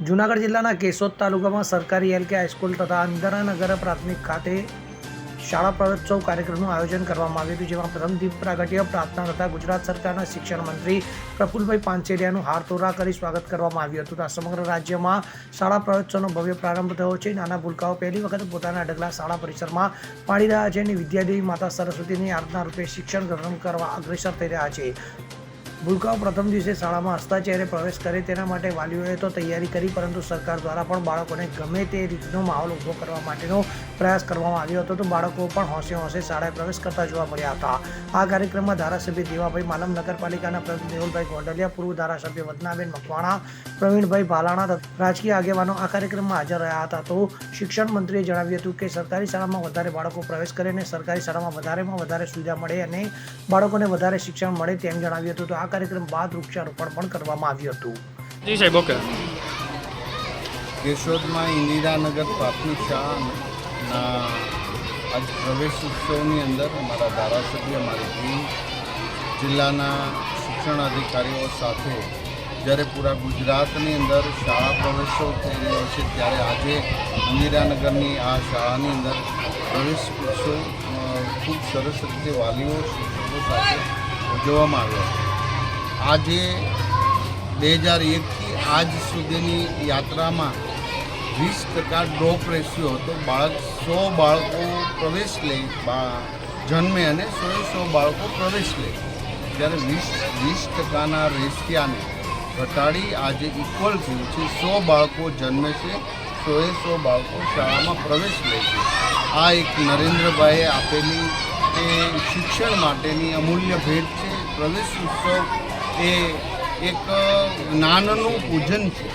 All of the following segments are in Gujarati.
જૂનાગઢ જિલ્લાના કેશોદ તાલુકામાં સરકારી એલ કે હાઈસ્કૂલ તથા અંદરાનગર પ્રાથમિક ખાતે શાળા પ્રવેશોત્સવ કાર્યક્રમનું આયોજન કરવામાં આવ્યું હતું, જેમાં પ્રથમ દીપ પ્રાગટ્ય પ્રાર્થના તથા ગુજરાત સરકારના શિક્ષણ મંત્રી પ્રફુલભાઈ પાંચેરિયાનું હારતોરા કરી સ્વાગત કરવામાં આવ્યું હતું. તથા સમગ્ર રાજ્યમાં શાળા પ્રવેશોત્સવનો ભવ્ય પ્રારંભ થયો છે નાના ભૂલકાઓ પહેલી વખત પોતાના અડગલા શાળા પરિસરમાં પાડી રહ્યા છે અને વિદ્યાદેવી માતા સરસ્વતીની આરાધના રૂપે શિક્ષણ ગ્રહણ કરવા અગ્રેસર થઈ રહ્યા છે. ભૂલકાઓ પ્રથમ દિવસે શાળામાં હસતા ચહેરે પ્રવેશ કરે તેના માટે વાલીઓએ તો તૈયારી કરી, પરંતુ સરકાર દ્વારા પણ બાળકોને ગમે તે રીતનો માહોલ ઊભો કરવા માટેનો પ્રયાસ કરવામાં આવ્યો હતો. તો બાળકો પણ હોંશે હોંશે શાળાએ પ્રવેશ કરતા જોવા મળ્યા હતા. આ કાર્યક્રમમાં ધારાસભ્ય દેવાભાઈ માલમ, નગરપાલિકાના પ્રમુખ મેહુલભાઈ ગોંડલિયા, પૂર્વ ધારાસભ્ય વદનાબેન મકવાણા, પ્રવીણભાઈ ભાલાણા રાજકીય આગેવાનો આ કાર્યક્રમમાં હાજર રહ્યા હતા. તો શિક્ષણ મંત્રીએ જણાવ્યું હતું કે, સરકારી શાળામાં વધારે બાળકો પ્રવેશ કરે અને સરકારી શાળામાં વધારેમાં વધારે સુવિધા મળે અને બાળકોને વધારે શિક્ષણ મળે તેમ જણાવ્યું હતું. તો આ કાર્યક્રમ બાદ વૃક્ષારોપણ પણ કરવામાં આવ્યું હતું. જી સાહેબ ઓકે. કેશોદમાં ઇન્દિરાનગર પ્રાથમિક શાળાના આજ પ્રવેશ ઉત્સવની અંદર અમારા ધારાસભ્ય અમારી ટીમ જિલ્લાના શિક્ષણ અધિકારીઓ સાથે જ્યારે પૂરા ગુજરાતની અંદર શાળા પ્રવેશોત્સવ થઈ રહ્યો છે ત્યારે આજે ઇન્દિરાનગરની આ શાળાની અંદર પ્રવેશ ઉત્સવ ખૂબ સરસ રીતે વાલીઓ શિક્ષકો સાથે ઉજવવામાં આવ્યો આજે બે હજાર એકથી આજ સુધીની યાત્રામાં વીસ ટકા ડ્રોપ રેશિયો હતો. બાળક, સો બાળકો પ્રવેશ લે જન્મે અને સોએ સો બાળકો પ્રવેશ લે. ત્યારે વીસ વીસ ટકાના રેશિયાને ઘટાડી આજે ઇક્વલ થયું છે. સો બાળકો જન્મે છે, સોએ સો બાળકો શાળામાં પ્રવેશ લે છે. આ એક નરેન્દ્રભાઈએ આપેલી એ શિક્ષણ માટેની અમૂલ્ય ભેટ છે. પ્રવેશ ઉત્સવ એ એક જ્ઞાનનું પૂજન છે.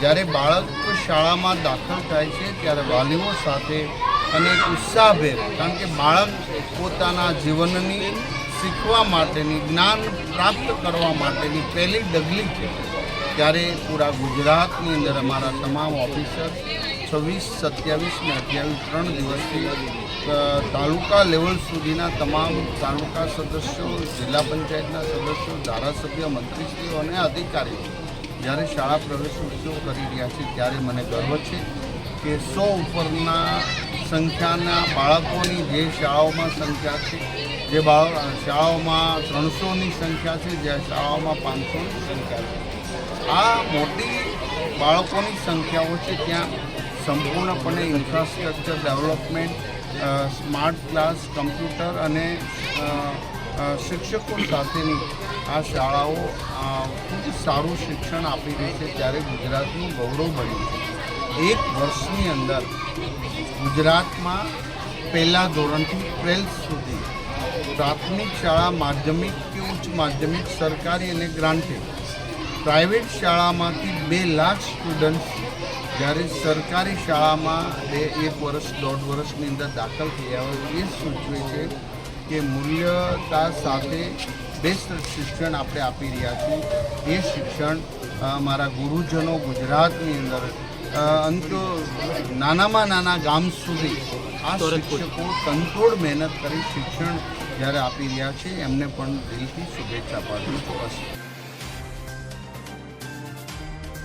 જ્યારે બાળક શાળામાં દાખલ થાય છે, ત્યારે વાલીઓ સાથે અને ઉત્સાહભેર, કારણ કે બાળક પોતાના જીવનની શીખવા માટેની, જ્ઞાન પ્રાપ્ત કરવા માટેની પહેલી ડગલી છે. ત્યારે પૂરા ગુજરાતની અંદર અમારા તમામ ઓફિસર છવ્વીસ, સત્યાવીસ ને અઠ્યાવીસ ત્રણ દિવસથી તાલુકા લેવલ સુધીના તમામ તાલુકા સદસ્યો, જિલ્લા પંચાયતના સદસ્યો, ધારાસભ્ય, મંત્રીશ્રીઓ અને અધિકારીઓ જ્યારે શાળા પ્રવેશ ઉત્સવ કરી રહ્યા છે ત્યારે મને ગર્વ છે કે સો ઉપરના સંખ્યાના બાળકોની જે શાળાઓમાં સંખ્યા છે, જે બાળ, શાળાઓમાં ત્રણસોની સંખ્યા છે, જે શાળાઓમાં પાંચસોની સંખ્યા છે. આ મોટી બાળકોની સંખ્યાઓ છે ત્યાં સંપૂર્ણપણે infrastructure development smart class computer અને શિક્ષકો સાથેની આ શાળાઓ ખૂબ સારું શિક્ષણ આપી રહી છે ત્યારે ગુજરાતનું ગૌરવ બન્યું છે. એક વર્ષની અંદર ગુજરાતમાં પહેલાં ધોરણથી ટ્વેલ્થ સુધી પ્રાથમિક શાળા માધ્યમિક કે ઉચ્ચ માધ્યમિક સરકારી અને ગ્રાન્ટેડ પ્રાઇવેટ શાળામાંથી બે લાખ સ્ટુડન્ટ્સ જ્યારે સરકારી શાળામાં બે એક વર્ષ દોઢ વર્ષની અંદર દાખલ થયા હોય એ સૂચવે છે કે મૂલ્યતા સાથે બેસ્ટ શિક્ષણ આપણે આપી રહ્યા છીએ. એ શિક્ષણ મારા ગુરુજનો ગુજરાતની અંદર અંત નાનામાં નાના ગામ સુધી આ શિક્ષકો તનતોડ મહેનત કરી શિક્ષણ જ્યારે આપી રહ્યા છે એમને પણ દિલથી શુભેચ્છા પાઠવું છું.